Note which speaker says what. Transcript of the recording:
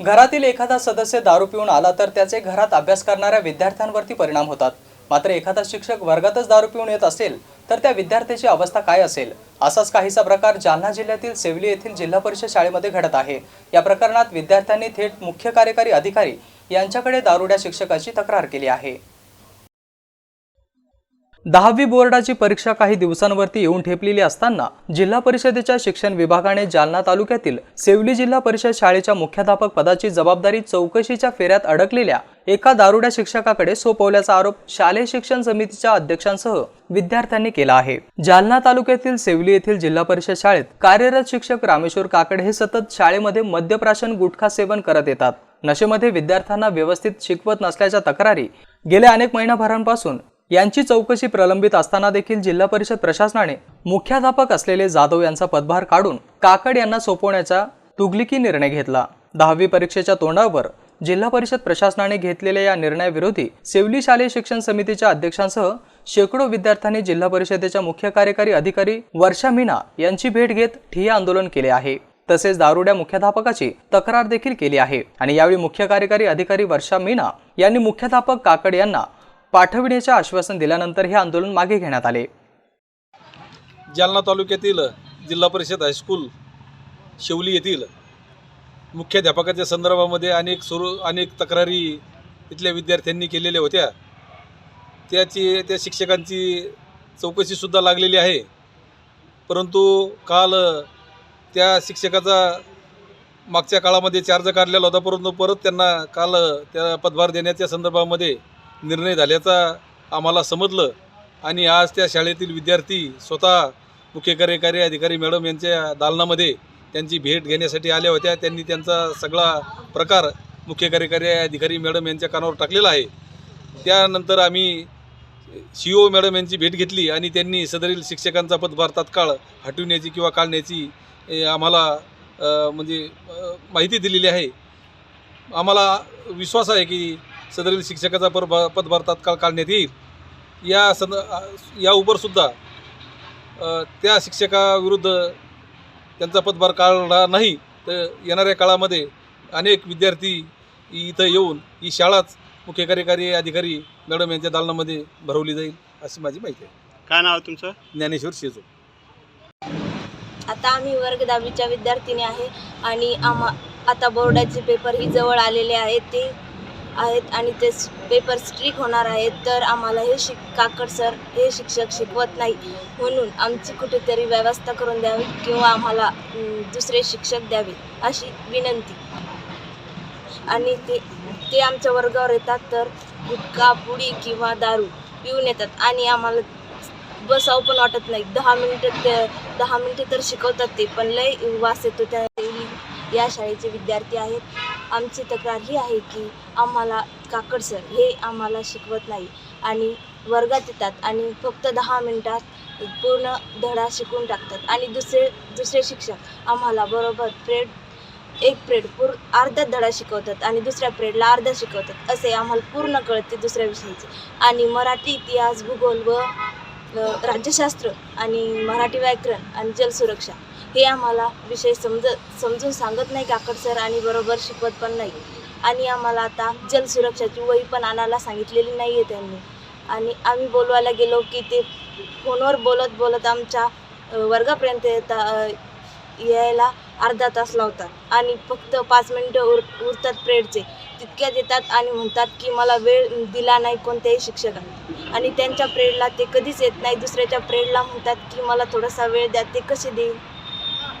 Speaker 1: घरातील एखादा सदस्य दारू पिऊन आला तर त्याचे घरात अभ्यास करणाऱ्या विद्यार्थ्यांवरती परिणाम होतात. मात्र एखादा शिक्षक वर्गातच दारू पिऊन येत असेल तर त्या विद्यार्थ्याची अवस्था काय असेल? असाच काहीसा प्रकार जालना जिल्ह्यातील सेवली येथील जिल्हा परिषद शाळेमध्ये घडत आहे. या प्रकरणात विद्यार्थ्यांनी थेट मुख्य कार्यकारी अधिकारी यांच्याकडे दारुड्या शिक्षकाची तक्रार केली आहे. दहावी बोर्डाची परीक्षा काही दिवसांवरती येऊन ठेपलेली असताना जिल्हा परिषदेच्या शिक्षण विभागाने जालना तालुक्यातील सेवली जिल्हा परिषद शाळेच्या मुख्याध्यापक पदाची जबाबदारी चौकशीच्या फेऱ्यात अडकलेल्या एका दारुड्या शिक्षकाकडे सोपवल्याचा आरोप शालेय शिक्षण समितीच्या अध्यक्षांसह विद्यार्थ्यांनी केला आहे. जालना तालुक्यातील सेवली येथील जिल्हा परिषद शाळेत कार्यरत शिक्षक रामेश्वर काकडे हे सतत शाळेमध्ये मद्यप्राशन गुटखा सेवन करत येतात. नशेमध्ये विद्यार्थ्यांना व्यवस्थित शिकवत नसल्याच्या तक्रारी गेल्या अनेक महिनाभरांपासून यांची चौकशी प्रलंबित असताना देखील जिल्हा परिषद प्रशासनाने मुख्याध्यापक असलेले जाधव यांचा पदभार काढून काकड यांना सोपवण्याचा तुगलिकी निर्णय घेतला. दहावी परीक्षेच्या तोंडावर जिल्हा परिषद प्रशासनाने घेतलेल्या या निर्णयाविरोधी सेवली शालेय शिक्षण समितीच्या अध्यक्षांसह शेकडो विद्यार्थ्यांनी जिल्हा परिषदेच्या मुख्य कार्यकारी अधिकारी वर्षा मीना यांची भेट घेत ठिय्या आंदोलन केले आहे. तसेच दारुड्या मुख्याध्यापकाची तक्रार देखील केली आहे. आणि यावेळी मुख्य कार्यकारी अधिकारी वर्षा मीना यांनी मुख्याध्यापक काकड यांना पाठविण्याचे आश्वासन दिल्यानंतर हे आंदोलन मागे घेण्यात आले.
Speaker 2: जालना तालुक्यातील जिल्हा परिषद हायस्कूल शिवली येथील मुख्याध्यापकाच्या संदर्भामध्ये अनेक सुरू अनेक तक्रारी इथल्या विद्यार्थ्यांनी केलेल्या होत्या. त्याची त्या शिक्षकांची चौकशीसुद्धा लागलेली आहे. परंतु काल त्या शिक्षकाचा मागच्या काळामध्ये चार्ज काढलेला होता परंतु परत त्यांना काल त्या पदभार देण्याच्या संदर्भामध्ये निर्णय झाल्याचा आम्हाला समजलं. आणि आज त्या शाळेतील विद्यार्थी स्वतः मुख्य कार्यकारी अधिकारी मॅडम यांच्या दालनामध्ये त्यांची भेट घेण्यासाठी आल्या होत्या. त्यांनी त्यांचा सगळा प्रकार मुख्य कार्यकारी अधिकारी मॅडम यांच्या कानावर टाकलेला आहे. त्यानंतर आम्ही सी ओ मॅडम यांची भेट घेतली आणि त्यांनी सदरील शिक्षकांचा पदभार तात्काळ हटविण्याची किंवा काढण्याची आम्हाला म्हणजे माहिती दिलेली आहे. आम्हाला विश्वास आहे की सदरील शिक्षकाचा पदभार पदभार तात्काळ काढण्यात येईल. या सद या उबरसुद्धा त्या शिक्षकाविरुद्ध त्यांचा पदभार काढणार नाही तर येणाऱ्या काळामध्ये अनेक विद्यार्थी इथं येऊन ही शाळाच मुख्य कार्यकारी अधिकारी मॅडम यांच्या दालनामध्ये भरवली जाईल अशी माझी माहिती आहे.
Speaker 3: काय नाव आहे तुमचं?
Speaker 2: ज्ञानेश्वर शेजो.
Speaker 4: आता आम्ही वर्ग दहावीच्या विद्यार्थिनी आहे आणि आम्हा आता बोर्डाचे पेपर ही जवळ आलेले आहेत ते आहेत आणि ते पेपर स्ट्रिक होणार आहेत तर आम्हाला हे शिक काकड सर हे शिक्षक शिकवत नाही. म्हणून आमची कुठेतरी व्यवस्था करून द्यावी किंवा आम्हाला दुसरे शिक्षक द्यावे अशी विनंती. आणि ते ते आमच्या वर्गावर येतात तर गुटखा पुडी किंवा दारू पिऊन येतात आणि आम्हाला बसावं पण वाटत नाही. दहा मिनटं ते दहा मिनटं तर शिकवतात ते पण लय वास येतो त्या या शाळेचे विद्यार्थी आहेत. आमची तक्रार ही आहे की आम्हाला काकड सर हे आम्हाला शिकवत नाही. आणि वर्गात येतात आणि फक्त दहा मिनटात पूर्ण धडा शिकून टाकतात. आणि दुसरे दुसरे शिक्षक आम्हाला बरोबर प्रेड एक प्रेड पूर अर्धा धडा शिकवतात आणि दुसऱ्या प्रेडला अर्धा शिकवतात. असे आम्हाला पूर्ण कळते दुसऱ्या विषयाचे. आणि मराठी इतिहास भूगोल व राज्यशास्त्र आणि मराठी व्याकरण आणि जलसुरक्षा हे आम्हाला विषय समज समजून सांगत नाही काकड सर आणि बरोबर शिकवत पण नाही. आणि आम्हाला आता जलसुरक्षाची वही पण आणायला सांगितलेली नाही आहे त्यांनी. आणि आम्ही बोलवायला गेलो की ते फोनवर बोलत बोलत आमच्या वर्गापर्यंत येता यायला अर्धा तास लावतात. आणि फक्त पाच मिनटं उर उरतात प्रेडचे. तितक्यात येतात आणि म्हणतात की मला वेळ दिला नाही कोणत्याही शिक्षकाने. आणि त्यांच्या प्रेडला ते कधीच येत नाही. दुसऱ्याच्या प्रेडला म्हणतात की मला थोडासा वेळ द्या ते कसे देईल?